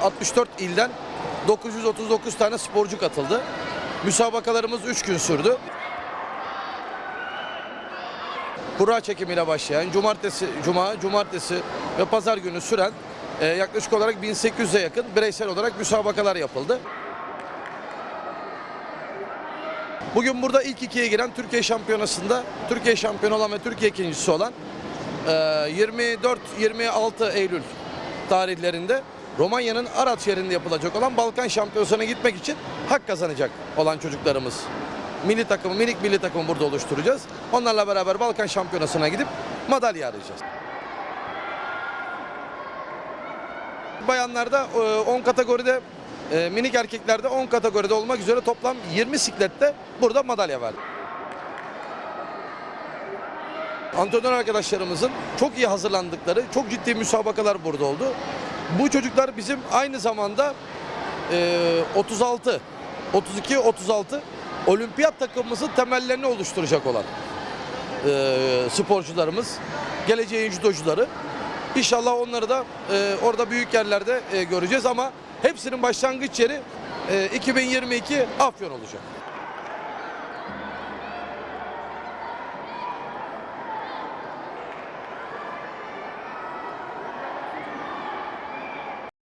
64 ilden 939 tane sporcu katıldı. Müsabakalarımız 3 gün sürdü. Kura çekimiyle başlayan cumartesi, cuma, cumartesi ve pazar günü süren e, yaklaşık olarak 1800'e yakın bireysel olarak müsabakalar yapıldı. Bugün burada ilk ikiye giren Türkiye Şampiyonası'nda Türkiye şampiyonu olan ve Türkiye ikincisi olan e, 24-26 Eylül tarihlerinde Romanya'nın Araç yerinde yapılacak olan Balkan Şampiyonası'na gitmek için hak kazanacak olan çocuklarımız. Milli takımı, minik milli takımı burada oluşturacağız. Onlarla beraber Balkan Şampiyonası'na gidip madalya arayacağız. Bayanlarda e, 10 kategoride, e, minik erkeklerde 10 kategoride olmak üzere toplam 20 siklette burada madalya verdi. Antrenör arkadaşlarımızın çok iyi hazırlandıkları, çok ciddi müsabakalar burada oldu. Bu çocuklar bizim aynı zamanda e, 36, 32, 36 olimpiyat takımımızın temellerini oluşturacak olan e, sporcularımız, geleceğin judocuları. İnşallah onları da e, orada büyük yerlerde e, göreceğiz ama hepsinin başlangıç yeri e, 2022 Afyon olacak.